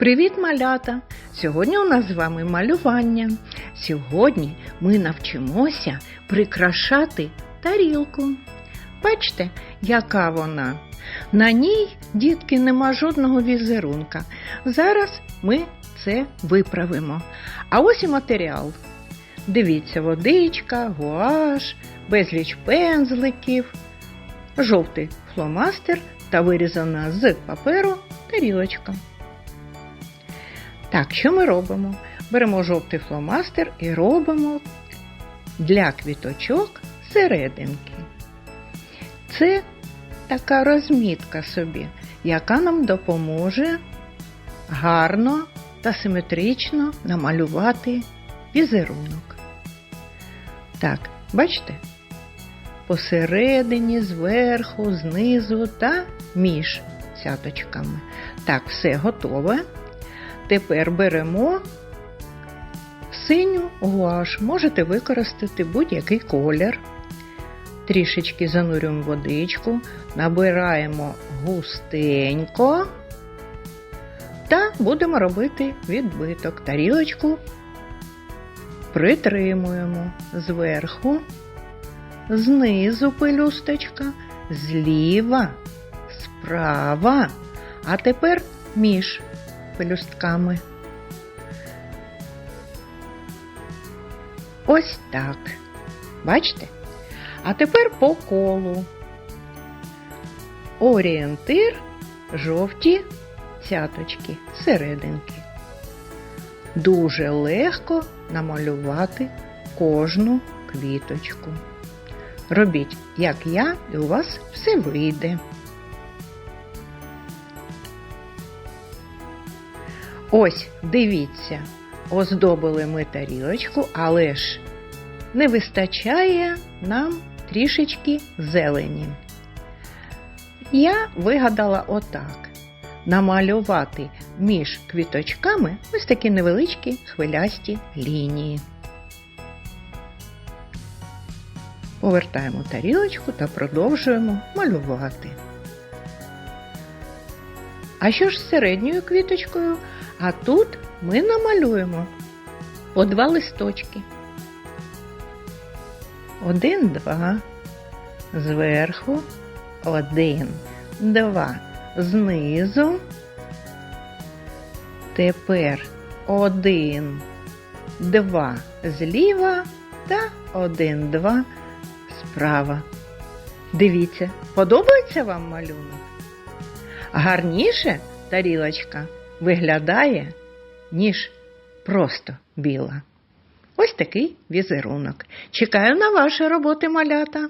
Привіт, малята! Сьогодні у нас з вами малювання. Сьогодні ми навчимося прикрашати тарілку. Бачите, яка вона? На ній, дітки, нема жодного візерунка. Зараз ми це виправимо. А ось і матеріал. Дивіться, водичка, гуаш, безліч пензликів, жовтий фломастер та вирізана з паперу тарілочка. Так, що ми робимо? Беремо жовтий фломастер і робимо для квіточок серединки. Це така розмітка собі, яка нам допоможе гарно та симетрично намалювати візерунок. Так, бачите? Посередині, зверху, знизу та між цяточками. Так, все готове. Тепер беремо синю гуаш. Можете використати будь-який колір. Трішечки занурюємо водичку, набираємо густенько та будемо робити відбиток. Тарілочку притримуємо зверху, знизу пелюсточка, зліва, справа, а тепер між пелюстками. Ось так. Бачите? А тепер по колу. Орієнтир жовті цяточки серединки. Дуже легко намалювати кожну квіточку. Робіть, як я, і у вас все вийде. Ось, дивіться, оздобили ми тарілочку, але ж не вистачає нам трішечки зелені. Я вигадала отак: намалювати між квіточками ось такі невеличкі хвилясті лінії. Повертаємо тарілочку та продовжуємо малювати. А що ж з середньою квіточкою? А тут ми намалюємо по два листочки. Один, два, зверху, один, два, знизу. Тепер один, два зліва та один, два справа. Дивіться, подобається вам малюнок? Гарніше тарілочка виглядає, ніж просто біла. Ось такий візерунок. Чекаю на ваші роботи, малята.